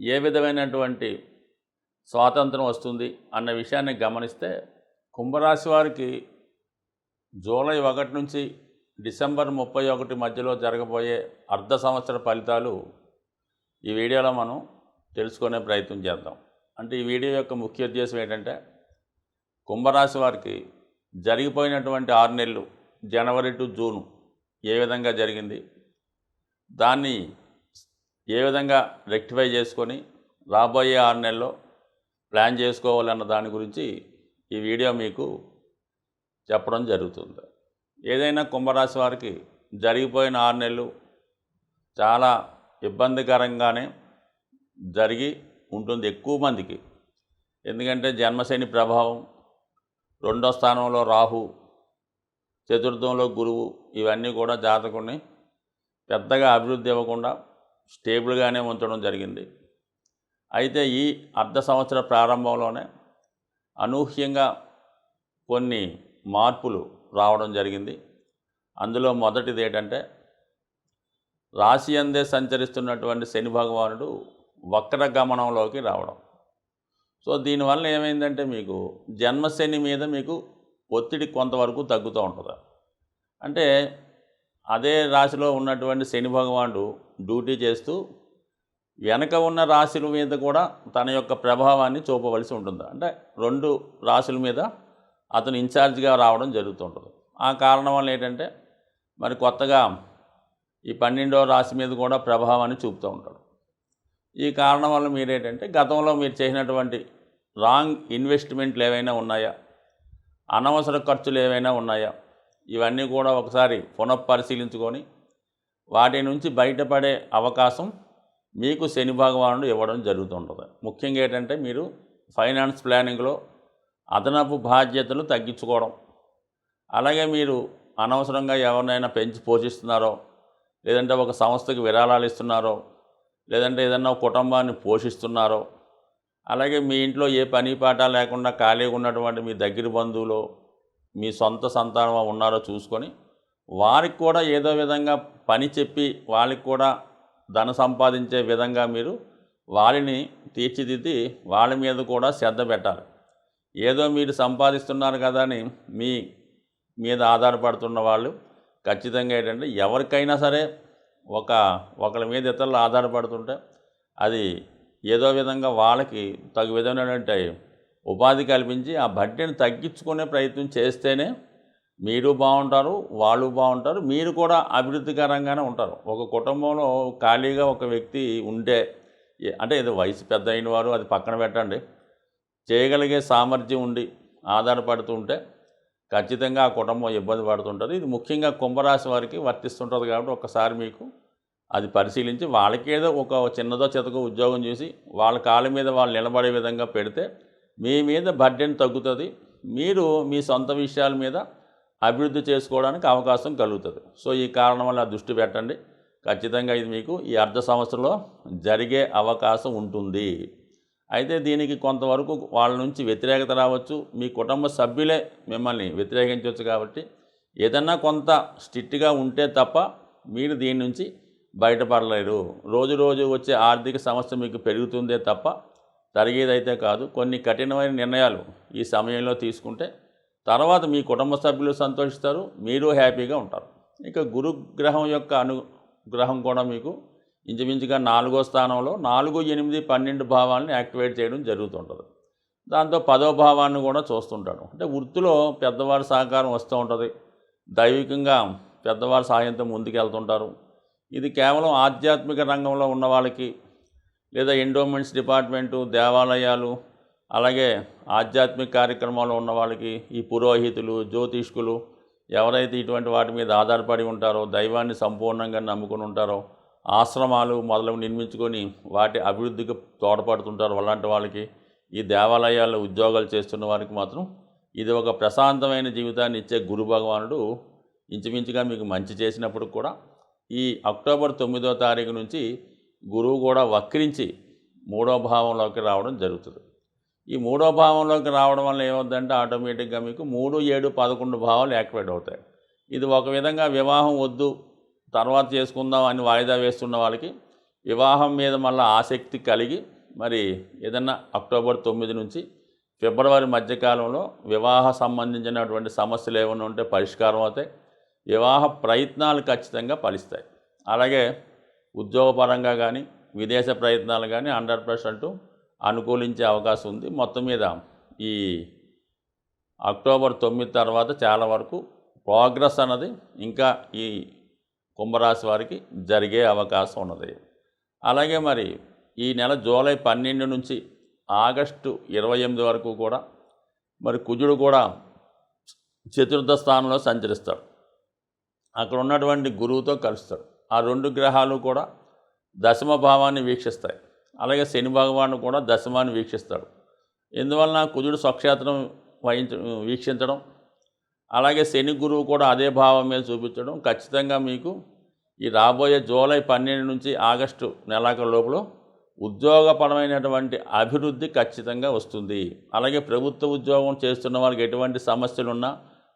ఏ విధమైనటువంటి స్వాతంత్రం వస్తుంది అన్న విషయాన్ని గమనిస్తే కుంభరాశి వారికి జూలై ఒకటి నుంచి డిసెంబర్ ముప్పై ఒకటి మధ్యలో జరగబోయే అర్ధ సంవత్సర ఫలితాలు ఈ వీడియోలో మనం తెలుసుకునే ప్రయత్నం చేద్దాం. అంటే ఈ వీడియో యొక్క ముఖ్య ఉద్దేశం ఏంటంటే కుంభరాశి వారికి జరిగిపోయినటువంటి ఆరు నెలలు జనవరి టు జూను ఏ విధంగా జరిగింది? దాన్ని ఏ విధంగా రెక్టిఫై చేసుకొని రాబోయే ఆరు నెలల్లో ప్లాన్ చేసుకోవాలన్న దాని గురించి ఈ వీడియో మీకు చెప్పడం జరుగుతుంది. ఏదైనా కుంభరాశి వారికి జరిగిపోయిన ఆరు నెలలు చాలా ఇబ్బందికరంగానే జరిగి ఉంటుంది ఎక్కువ మందికి. ఎందుకంటే జన్మశని ప్రభావం రెండో స్థానంలో రాహు చతుర్థంలో గురువు ఇవన్నీ కూడా జాతకుని పెద్దగా అభివృద్ధి ఇవ్వకుండా స్టేబుల్గానే ఉంచడం జరిగింది. అయితే ఈ అర్ధ సంవత్సర ప్రారంభంలోనే అనూహ్యంగా కొన్ని మార్పులు రావడం జరిగింది. అందులో మొదటిది ఏంటంటే రాశి అందే సంచరిస్తున్నటువంటి శని భగవానుడు వక్ర గమనంలోకి రావడం. సో దీనివల్ల ఏమైందంటే మీకు జన్మశని మీద మీకు ఒత్తిడి కొంతవరకు తగ్గుతూ ఉంటుంది? అంటే అదే రాశిలో ఉన్నటువంటి శని భగవానుడు డ్యూటీ చేస్తూ వెనక ఉన్న రాశుల మీద కూడా తన యొక్క ప్రభావాన్ని చూపవలసి ఉంటుంది. అంటే రెండు రాశుల మీద అతను ఇన్ఛార్జ్గా రావడం జరుగుతుంటుంది. ఆ కారణం వల్ల ఏంటంటే మరి కొత్తగా ఈ పన్నెండవ రాశి మీద కూడా ప్రభావాన్ని చూపుతూ ఉంటాడు. ఈ కారణం వల్ల మీరేంటంటే గతంలో మీరు చేసినటువంటి రాంగ్ ఇన్వెస్ట్మెంట్లు ఏవైనా ఉన్నాయా? అనవసర ఖర్చులు ఏవైనా ఉన్నాయా? ఇవన్నీ కూడా ఒకసారి పునఃపరిశీలించుకొని వాటి నుంచి బయటపడే అవకాశం మీకు శని భగవానుడు ఇవ్వడం జరుగుతుంటుంది. ముఖ్యంగా ఏంటంటే మీరు ఫైనాన్స్ ప్లానింగ్లో అదనపు బాధ్యతలు తగ్గించుకోవడం. అలాగే మీరు అనవసరంగా ఎవరినైనా పెంచి పోషిస్తున్నారో లేదంటే ఒక సంస్థకి విరాళాలు ఇస్తున్నారో లేదంటే ఏదన్నా కుటుంబాన్ని పోషిస్తున్నారో అలాగే మీ ఇంట్లో ఏ పని పాట లేకుండా ఖాళీగా ఉన్నటువంటి మీ దగ్గర బంధువులు మీ సొంత సంతానం ఉన్నారో చూసుకొని వారికి కూడా ఏదో విధంగా పని చెప్పి వాళ్ళకి కూడా ధన సంపాదించే విధంగా మీరు వాళ్ళని తీర్చిదిద్ది వాళ్ళ మీద కూడా శ్రద్ధ పెట్టాలి. ఏదో మీరు సంపాదిస్తున్నారు కదా అని మీ మీద ఆధారపడుతున్న వాళ్ళు ఖచ్చితంగా ఏంటంటే ఎవరికైనా సరే ఒక ఒకరి మీద ఇతరులు ఆధారపడుతుంటే అది ఏదో విధంగా వాళ్ళకి తగు విధమైనటువంటి ఉపాధి కల్పించి ఆ బడ్డీని తగ్గించుకునే ప్రయత్నం చేస్తేనే మీరు బాగుంటారు వాళ్ళు బాగుంటారు మీరు కూడా అభివృద్ధికరంగానే ఉంటారు. ఒక కుటుంబంలో ఖాళీగా ఒక వ్యక్తి ఉంటే అంటే ఏదో వయసు పెద్ద అయిన వారు అది పక్కన పెట్టండి. చేయగలిగే సామర్థ్యం ఉండి ఆధారపడుతూ ఉంటే ఖచ్చితంగా ఆ కుటుంబం ఇబ్బంది పడుతుంటుంది. ఇది ముఖ్యంగా కుంభరాశి వారికి వర్తిస్తుంటుంది కాబట్టి ఒకసారి మీకు అది పరిశీలించి వాళ్ళకి ఏదో ఒక చిన్నదో చితకో ఉద్యోగం చేసి వాళ్ళ కాళ్ళ మీద వాళ్ళు నిలబడే విధంగా పెడితే మీ మీద బడ్డెన్ తగ్గుతుంది. మీరు మీ సొంత విషయాల మీద అభివృద్ధి చేసుకోవడానికి అవకాశం కలుగుతుంది. సో ఈ కారణం వల్ల దృష్టి పెట్టండి. ఖచ్చితంగా ఇది మీకు ఈ అర్ధ సంవత్సరంలో జరిగే అవకాశం ఉంటుంది. అయితే దీనికి కొంతవరకు వాళ్ళ నుంచి వ్యతిరేకత రావచ్చు. మీ కుటుంబ సభ్యులే మిమ్మల్ని వ్యతిరేకించవచ్చు కాబట్టి ఏదన్నా కొంత స్ట్రిక్ట్గా ఉంటే తప్ప మీరు దీని నుంచి బయటపడలేరు. రోజు రోజు వచ్చే ఆర్థిక సమస్య మీకు పెరుగుతుందే తప్ప తరిగేదైతే కాదు. కొన్ని కఠినమైన నిర్ణయాలు ఈ సమయంలో తీసుకుంటే తర్వాత మీ కుటుంబ సభ్యులు సంతోషిస్తారు మీరు హ్యాపీగా ఉంటారు. ఇక గురుగ్రహం యొక్క అనుగ్రహం కూడా మీకు ఇంచుమించుగా నాలుగో స్థానంలో నాలుగు ఎనిమిది పన్నెండు భావాలను యాక్టివేట్ చేయడం జరుగుతుంటుంది. దాంతో పదో భావాన్ని కూడా చూస్తుంటాడు. అంటే వృత్తిలో పెద్దవారి సహకారం వస్తూ ఉంటుంది. దైవికంగా పెద్దవారి సహాయంతో ముందుకు వెళ్తుంటారు ఇది కేవలం ఆధ్యాత్మిక రంగంలో ఉన్న వాళ్ళకి లేదా ఎండోమెంట్స్ డిపార్ట్మెంటు దేవాలయాలు అలాగే ఆధ్యాత్మిక కార్యక్రమాలు ఉన్న వాళ్ళకి ఈ పురోహితులు జ్యోతిష్కులు ఎవరైతే ఇటువంటి వాటి మీద ఆధారపడి ఉంటారో దైవాన్ని సంపూర్ణంగా నమ్ముకుని ఉంటారో ఆశ్రమాలు మొదలగు నిర్మించుకొని వాటి అభివృద్ధికి తోడ్పడుతుంటారు అలాంటి వాళ్ళకి ఈ దేవాలయాల్లో ఉద్యోగాలు చేస్తున్న వారికి మాత్రం ఇది ఒక ప్రశాంతమైన జీవితాన్ని ఇచ్చే గురు భగవానుడు ఇంచుమించుగా మీకు మంచి చేసినప్పుడు కూడా ఈ అక్టోబర్ తొమ్మిదో తారీఖు నుంచి గురువు కూడా వక్రించి మూడో భావంలోకి రావడం జరుగుతుంది. ఈ మూడో భావంలోకి రావడం వల్ల ఏమవుతుందంటే ఆటోమేటిక్గా మీకు మూడు ఏడు పదకొండు భావాలు యాక్టివేట్ అవుతాయి. ఇది ఒక విధంగా వివాహం వద్దు తర్వాత చేసుకుందాం అని వాయిదా వేస్తున్న వాళ్ళకి వివాహం మీద మళ్ళీ ఆసక్తి కలిగి మరి ఏదన్నా అక్టోబర్ తొమ్మిది నుంచి ఫిబ్రవరి మధ్యకాలంలో వివాహ సంబంధించినటువంటి సమస్యలు ఏమైనా ఉంటే పరిష్కారం అవుతాయి. వివాహ ప్రయత్నాలు ఖచ్చితంగా ఫలిస్తాయి. అలాగే ఉద్యోగపరంగా కానీ విదేశ ప్రయత్నాలు కానీ హండ్రెడ్ పర్సెంట్ అనుకూలించే అవకాశం ఉంది. మొత్తం మీద ఈ అక్టోబర్ తొమ్మిది తర్వాత చాలా వరకు ప్రోగ్రెస్ అన్నది ఇంకా ఈ కుంభరాశి వారికి జరిగే అవకాశం ఉన్నది. అలాగే మరి ఈ నెల జూలై పన్నెండు నుంచి ఆగస్టు ఇరవై ఎనిమిది వరకు కూడా మరి కుజుడు కూడా చతుర్థ స్థానంలో సంచరిస్తాడు. అక్కడ ఉన్నటువంటి గురువుతో కలుస్తాడు. ఆ రెండు గ్రహాలు కూడా దశమ భావాన్ని వీక్షిస్తాయి. అలాగే శని భగవాను కూడా దశమాన్ని వీక్షిస్తాడు. ఎందువలన కుజుడు స్వక్షేత్రం వహించ వీక్షించడం అలాగే శని గురువు కూడా అదే భావం మీద చూపించడం ఖచ్చితంగా మీకు ఈ రాబోయే జూలై పన్నెండు నుంచి ఆగస్టు నెలాఖరు లోపల ఉద్యోగపరమైనటువంటి అభివృద్ధి ఖచ్చితంగా వస్తుంది. అలాగే ప్రభుత్వ ఉద్యోగం చేస్తున్న వాళ్ళకి ఎటువంటి సమస్యలు ఉన్నా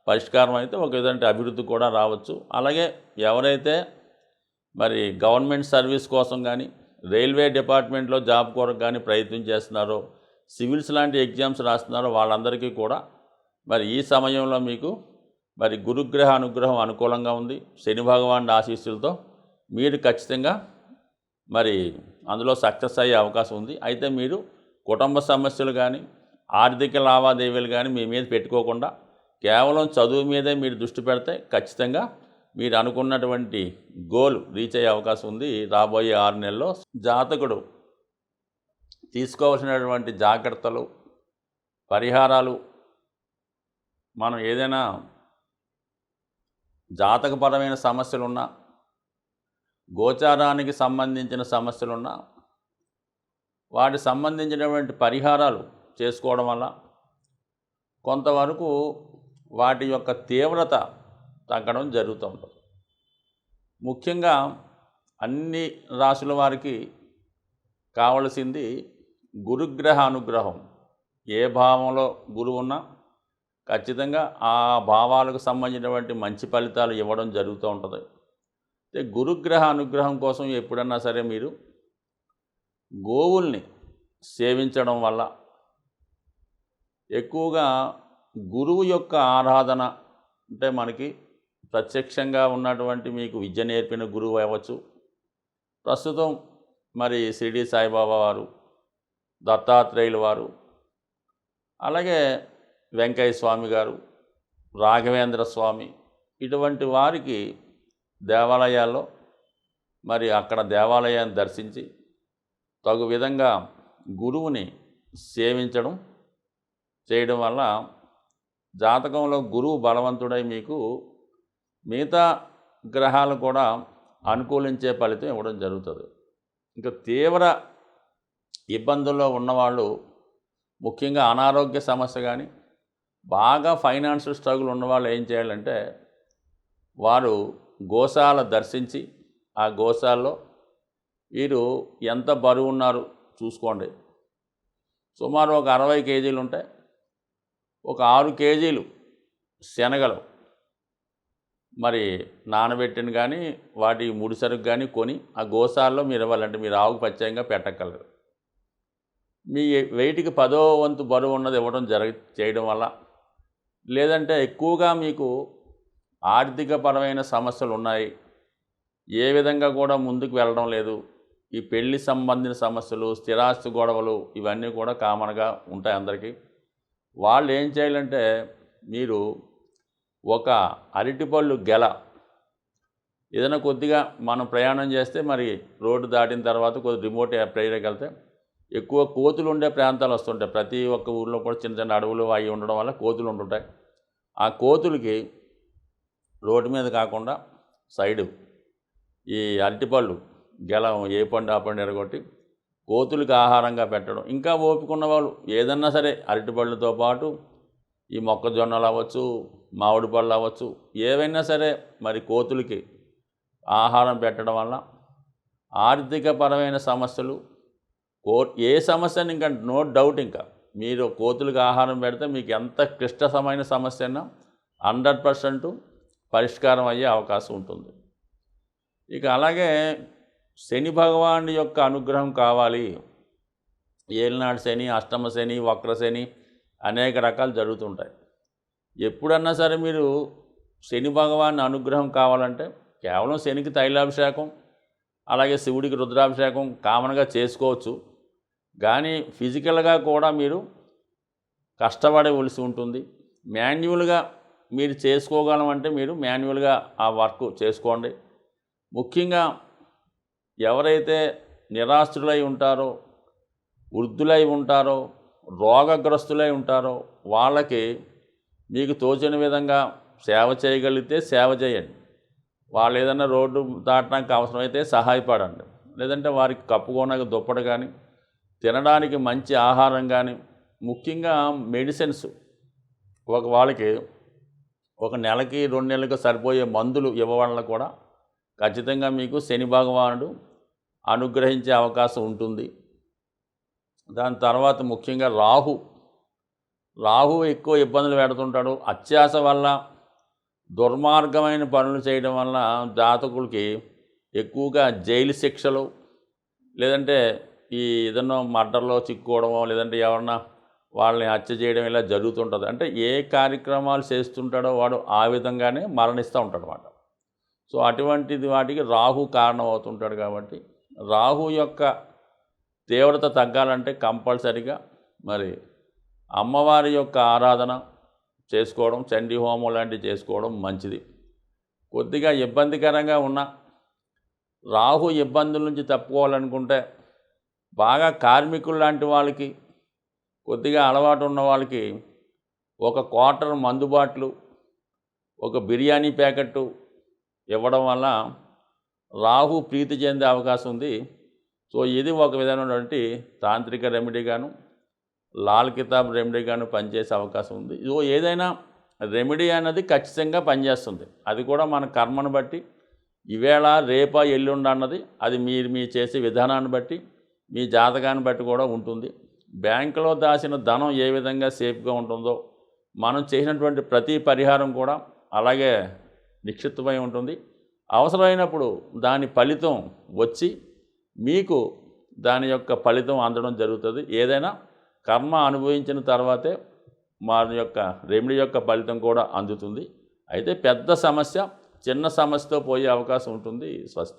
పరిష్కారం అయితే ఒక విధంగా అభివృద్ధి కూడా రావచ్చు. అలాగే ఎవరైతే మరి గవర్నమెంట్ సర్వీస్ కోసం కానీ రైల్వే డిపార్ట్మెంట్లో జాబ్ కొరకు కానీ ప్రయత్నం చేస్తున్నారో సివిల్స్ లాంటి ఎగ్జామ్స్ రాస్తున్నారో వాళ్ళందరికీ కూడా మరి ఈ సమయంలో మీకు మరి గురుగ్రహ అనుగ్రహం అనుకూలంగా ఉంది. శని భగవాన్ ఆశీస్సులతో మీరు ఖచ్చితంగా మరి అందులో సక్సెస్ అయ్యే అవకాశం ఉంది. అయితే మీరు కుటుంబ సమస్యలు కానీ ఆర్థిక లావాదేవీలు కానీ మీ మీద పెట్టుకోకుండా కేవలం చదువు మీదే మీరు దృష్టి పెడితే ఖచ్చితంగా మీరు అనుకున్నటువంటి గోల్ రీచ్ అయ్యే అవకాశం ఉంది. రాబోయే ఆరు నెలల్లో జాతకుడు తీసుకోవాల్సినటువంటి జాగ్రత్తలు పరిహారాలు మనం ఏదైనా జాతకపరమైన సమస్యలున్నా గోచారానికి సంబంధించిన సమస్యలున్నా వాటి సంబంధించినటువంటి పరిహారాలు చేసుకోవడం వల్ల కొంతవరకు వాటి యొక్క తీవ్రత తగ్గడం జరుగుతూ ఉంటుంది. ముఖ్యంగా అన్ని రాశుల వారికి కావలసింది గురుగ్రహ అనుగ్రహం ఏ భావంలో గురువు ఉన్నా ఖచ్చితంగా ఆ భావాలకు సంబంధించినటువంటి మంచి ఫలితాలు ఇవ్వడం జరుగుతూ ఉంటుంది. అయితే గురుగ్రహ అనుగ్రహం కోసం ఎప్పుడన్నా సరే మీరు గోవుల్ని సేవించడం వల్ల ఎక్కువగా గురువు యొక్క ఆరాధన అంటే మనకి ప్రత్యక్షంగా ఉన్నటువంటి మీకు విద్య నేర్పిన గురువు అవ్వచ్చు. ప్రస్తుతం మరి షిరిడి సాయిబాబా వారు దత్తాత్రేయులు వారు అలాగే వెంకయ్య స్వామి గారు రాఘవేంద్ర స్వామి ఇటువంటి వారికి దేవాలయాల్లో మరి అక్కడ దేవాలయాన్ని దర్శించి తగు విధంగా గురువుని సేవించడం చేయడం వల్ల జాతకంలో గురువు బలవంతుడై మీకు మిగతా గ్రహాలు కూడా అనుకూలించే ఫలితం ఇవ్వడం జరుగుతుంది. ఇంకా తీవ్ర ఇబ్బందుల్లో ఉన్నవాళ్ళు ముఖ్యంగా అనారోగ్య సమస్య కానీ బాగా ఫైనాన్షియల్ స్ట్రగుల్ ఉన్నవాళ్ళు ఏం చేయాలంటే వారు గోశాల దర్శించి ఆ గోశాలలో వీరు ఎంత బరువు ఉన్నారు చూసుకోండి. సుమారు ఒక అరవై కేజీలు ఉంటాయి ఒక ఆరు కేజీలు శనగలు మరి నానబెట్టిన కానీ వాటి ముడిసరుకు కానీ కొని ఆ గోసాల్లో మీరు ఇవ్వాలంటే మీరు ఆవుకు పచ్చయంగా పెట్టగలరు మీ వెయిట్కి పదో వంతు బరువు ఉన్నది ఇవ్వడం జరగ చేయడం వల్ల. లేదంటే ఎక్కువగా మీకు ఆర్థికపరమైన సమస్యలు ఉన్నాయి. ఏ విధంగా కూడా ముందుకు వెళ్ళడం లేదు. ఈ పెళ్ళి సంబంధించిన సమస్యలు స్థిరాస్తి గొడవలు ఇవన్నీ కూడా కామన్గా ఉంటాయి అందరికీ. వాళ్ళు ఏం చేయాలంటే మీరు ఒక అరటిపళ్ళు గెల. ఏదైనా కొద్దిగా మనం ప్రయాణం చేస్తే మరి రోడ్డు దాటిన తర్వాత కొద్ది రిమోట్ ప్రేయర్కి వెళ్తే ఎక్కువ కోతులు ఉండే ప్రాంతాలు వస్తుంటాయి. ప్రతి ఒక్క ఊర్లో కూడా చిన్న చిన్న అడవులు అవి ఉండడం వల్ల కోతులు ఉంటుంటాయి. ఆ కోతులకి రోడ్డు మీద కాకుండా సైడు ఈ అరటిపళ్ళు గెలం ఏ పండు ఆ పండు ఎరగొట్టి కోతులకి ఆహారంగా పెట్టడం. ఇంకా ఓపిక ఉన్న వాళ్ళు ఏదన్నా సరే అరటిపళ్ళతో పాటు ఈ మొక్కజొన్నలు అవ్వచ్చు మామిడి పళ్ళు అవ్వచ్చు. ఏవైనా సరే మరి కోతులకి ఆహారం పెట్టడం వల్ల ఆర్థికపరమైన సమస్యలు కో ఏ సమస్యని ఇంకా నో డౌట్ ఇంకా. మీరు కోతులకు ఆహారం పెడితే మీకు ఎంత క్లిష్టమైన సమస్య అయినా హండ్రెడ్ పర్సెంట్ పరిష్కారం అయ్యే అవకాశం ఉంటుంది. ఇక అలాగే శని భగవానుడి యొక్క అనుగ్రహం కావాలి. ఏలినాడు శని అష్టమ శని వక్ర శని అనేక రకాలు జరుగుతుంటాయి. ఎప్పుడన్నా సరే మీరు శని భగవాన్ అనుగ్రహం కావాలంటే కేవలం శనికి తైలాభిషేకం అలాగే శివుడికి రుద్రాభిషేకం కామన్గా చేసుకోవచ్చు. కానీ ఫిజికల్గా కూడా మీరు కష్టపడవలసి ఉంటుంది. మాన్యువల్గా మీరు చేసుకోగలమంటే మీరు మాన్యువల్గా ఆ వర్క్ చేసుకోండి. ముఖ్యంగా ఎవరైతే నిరాశ్రులై ఉంటారో వృద్ధులై ఉంటారో రోగగ్రస్తులై ఉంటారో వాళ్ళకి మీకు తోచిన విధంగా సేవ చేయగలిగితే సేవ చేయండి. వాళ్ళు ఏదైనా రోడ్డు దాటడానికి అవసరమైతే సహాయపడండి. లేదంటే వారికి కప్పుకోనక దుప్పటి కానీ తినడానికి మంచి ఆహారం కానీ ముఖ్యంగా మెడిసిన్స్. ఒక వాళ్ళకి ఒక నెలకి రెండు నెలలకు సరిపోయే మందులు ఇవ్వడం కూడా ఖచ్చితంగా మీకు శని భగవానుడు అనుగ్రహించే అవకాశం ఉంటుంది. దాని తర్వాత ముఖ్యంగా రాహు రాహు ఎక్కువ ఇబ్బందులు పెడుతుంటాడు. అత్యాస వల్ల దుర్మార్గమైన పనులు చేయడం వల్ల జాతకులకి ఎక్కువగా జైలు శిక్షలు లేదంటే ఈ ఏదన్నా మర్డర్లో చిక్కుకోవడమో లేదంటే ఎవరన్నా వాళ్ళని హత్య చేయడం ఇలా జరుగుతుంటుంది. అంటే ఏ కార్యక్రమాలు చేస్తుంటాడో వాడు ఆ విధంగానే మరణిస్తూ ఉంటాడు అన్నమాట సో అటువంటిది వాటికి రాహు కారణం అవుతుంటాడు కాబట్టి రాహు యొక్క తీవ్రత తగ్గాలంటే కంపల్సరిగా మరి అమ్మవారి యొక్క ఆరాధన చేసుకోవడం చండీ హోమం లాంటివి చేసుకోవడం మంచిది. కొద్దిగా ఇబ్బందికరంగా ఉన్న రాహు ఇబ్బందుల నుంచి తప్పుకోవాలనుకుంటే బాగా కార్మికులు లాంటి వాళ్ళకి కొద్దిగా అలవాటు ఉన్న వాళ్ళకి ఒక క్వార్టర్ మందు బాట్లు ఒక బిర్యానీ ప్యాకెట్టు ఇవ్వడం వల్ల రాహు ప్రీతి చెందే అవకాశం ఉంది. సో ఇది ఒక విధమైనటువంటి తాంత్రిక రెమెడీగాను లాల్ కితాబ్ రెమెడీగాను పనిచేసే అవకాశం ఉంది. ఇదిగో ఏదైనా రెమెడీ అనేది ఖచ్చితంగా పనిచేస్తుంది. అది కూడా మన కర్మను బట్టి ఈవేళ రేపా ఎల్లుండ అన్నది అది మీరు మీ చేసే విధానాన్ని బట్టి మీ జాతకాన్ని బట్టి కూడా ఉంటుంది. బ్యాంకులో దాచిన ధనం ఏ విధంగా సేఫ్గా ఉంటుందో మనం చేసినటువంటి ప్రతి పరిహారం కూడా అలాగే నిక్షిప్తమై ఉంటుంది. అవసరమైనప్పుడు దాని ఫలితం వచ్చి మీకు దాని యొక్క ఫలితం అందడం జరుగుతుంది. ఏదైనా కర్మ అనుభవించిన తర్వాతే వారి యొక్క రెమెడీ యొక్క ఫలితం కూడా అందుతుంది. అయితే పెద్ద సమస్య చిన్న సమస్యతో పోయే అవకాశం ఉంటుంది స్వస్తి.